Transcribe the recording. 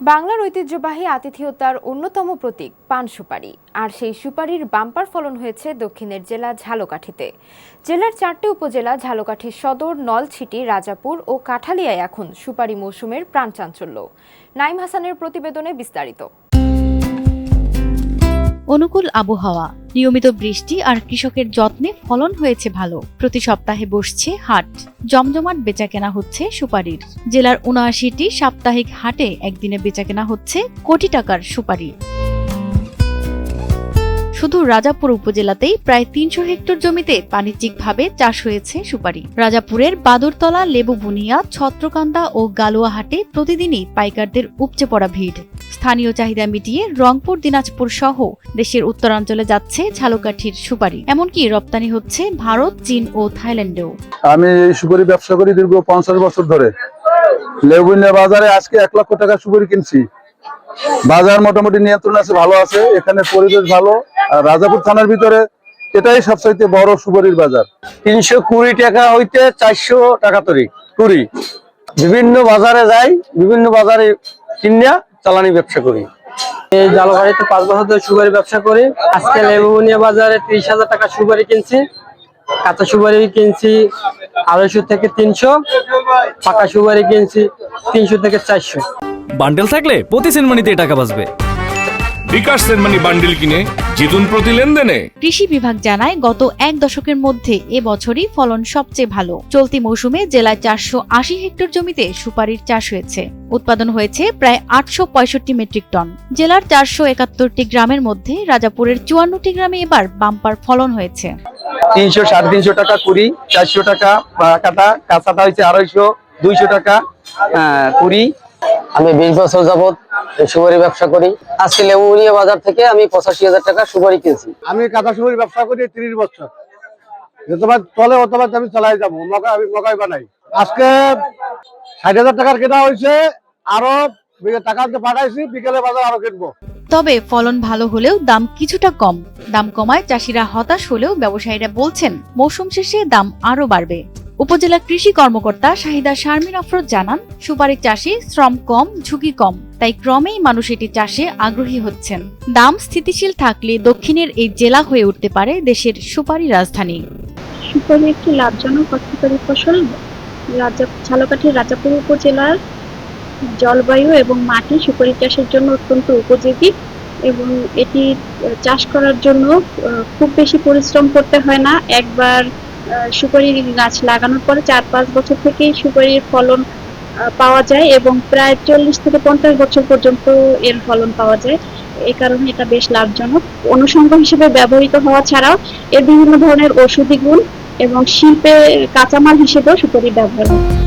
বাংলার ঐতিহ্যবাহী আতিথেয়তার অন্যতম প্রতীক পান সুপারি। আর সেই সুপারির বাম্পার ফলন হয়েছে দক্ষিণের জেলা ঝালকাঠিতে। জেলার চারটি উপজেলা ঝালকাঠি সদর, নলছিটি, রাজাপুর ও কাঠালিয়ায় এখন সুপারি মৌসুমের প্রাণ চাঞ্চল্য। নাইম হাসানের প্রতিবেদনে বিস্তারিত। অনুকূল আবহাওয়া। নিয়মিত বৃষ্টি আর কৃষকের যত্নে ফলন হয়েছে ভালো। প্রতি সপ্তাহে বসছে হাট। জমজমাট বেচাকেনা হচ্ছে সুপারির। জেলার উনআশিটি সাপ্তাহিক হাটে একদিনে বেচাকেনা হচ্ছে কোটি টাকার সুপারি। শুধু রাজাপুর উপজেলাতেই প্রায় তিনশো হেক্টর জমিতে বাণিজ্যিকভাবে চাষ হয়েছে সুপারি। রাজাপুরের বাদরতলা, লেবু বুনিয়া, ছত্রকান্দা ও গালুয়া হাটে প্রতিদিনই পাইকারদের উপচে পড়া ভিড়। স্থানীয় চাহিদা মিটিয়ে রংপুর, দিনাজপুর সহ দেশের উত্তরাঞ্চলে যাচ্ছে ঝালকাঠির সুপারি। এমনকি রপ্তানি হচ্ছে ভারত, চীন ও থাইল্যান্ডেও। আমি সুপারি ব্যবসা করি দীর্ঘ পঞ্চাশ বছর ধরে। লেবুনিয়া বাজারে আজকে এক লক্ষ টাকা সুপারি কিনছি। বাজার মোটামুটি নিয়ন্ত্রণ আছে, ভালো আছে। এখানে পরিবেশ ভালো। আর রাজাপুর থানার ভিতরে এটাই সবচাইতে বড় সুপারির বাজার। তিনশো কুড়ি টাকা হইতে চারশো টাকা তরি, কুড়ি। বিভিন্ন বাজারে যাই, বিভিন্ন বাজারে কিনিয়া চালানি ব্যবসা করি। এই জালবাড়িতে পাঁচ বছর ধরে সুপারি ব্যবসা করি। আজকে লেবুনিয়া বাজারে ত্রিশ হাজার টাকা সুপারি কিনছি, কাঁচা সুপারি কিনছি আড়াইশো থেকে তিনশো, পাকা সুপারি কিনছি তিনশো থেকে চারশো। বান্ডেল থাকলে প্রতি সিনেমানিতে টাকা বাঁচবে। বিকাশ সেনমানি বান্ডিল কিনে জিতুন প্রতি লেনদেনে। কৃষি বিভাগ জানায় গত এক দশকের মধ্যে এ বছরই ফলন সবচেয়ে ভালো। চলতি মৌসুমে জেলায় চারশো আশি হেক্টর জমিতে সুপারির চাষ হয়েছে। উৎপাদন হয়েছে প্রায় আটশো পঁয়ষট্টি মেট্রিক টন। জেলার চারশো একাত্তরটি গ্রামের মধ্যে রাজাপুরের চুয়ান্নটি গ্রামে এবার বাম্পার ফলন হয়েছে। তিনশো সাড়ে তিনশো টাকা কুড়ি চারশো টাকা কাটা কাঁচাটা হচ্ছে আড়াইশো দুইশো টাকা আহ, কুড়ি। আমি বিশ বছর যাবত সুপারি ব্যবসা করি। আজকে লেবুনিয়া বাজার থেকে আমি পঁচাশি হাজার টাকা সুপারি কিনছি। আমি কাঁথা সুপারি ব্যবসা করি তিরিশ বছর। যতবার চলে অতবার আমি চালাই যাব। মকা আমি মকাই বানাই। আজকে ষাট হাজার টাকার কেনা হয়েছে। আরও টাকা পাঠাইছি বিকেলে বাজার আরও কিনবো। তবে ফলন ভালো হলেও দাম কিছুটা কম। দাম কমায় চাষিরা হতাশ হলেও ব্যবসায়ীরা বলছেন মৌসুম শেষে দাম আরও বাড়বে। উপজেলা কৃষি কর্মকর্তা শাহিদা শারমিন আফরোজ জানান সুপারি চাষে শ্রম কম, ঝুঁকি কম, তাই ক্রমেই মানুষ এটি চাষে আগ্রহী হচ্ছেন। দাম স্থিতিশীল থাকলে দক্ষিণের এই জেলা হয়ে উঠতে পারে দেশের সুপারি রাজধানী। সুপারি একটি লাভজনক অর্থকরী ফসল। রাজা ঝালকাঠির রাজাপুর উপজেলার জলবায়ু এবং মাটি সুপারি চাষের জন্য অত্যন্ত উপযোগী এবং এটি চাষ করার জন্য খুব বেশি পরিশ্রম করতে হয় না। একবার সুপারি গাছ লাগানোর পরে চার পাঁচ বছর থেকেই সুপারির ফলন পাওয়া যায় এবং প্রায় চল্লিশ থেকে পঞ্চাশ বছর পর্যন্ত এর ফলন পাওয়া যায়। এই কারণে এটা বেশ লাভজনক। অনুষঙ্গ হিসেবে ব্যবহৃত হওয়া ছাড়াও এর বিভিন্ন ধরনের ঔষধি গুণ এবং শিল্পে কাঁচামাল হিসেবেও সুপারি ব্যবহার হয়।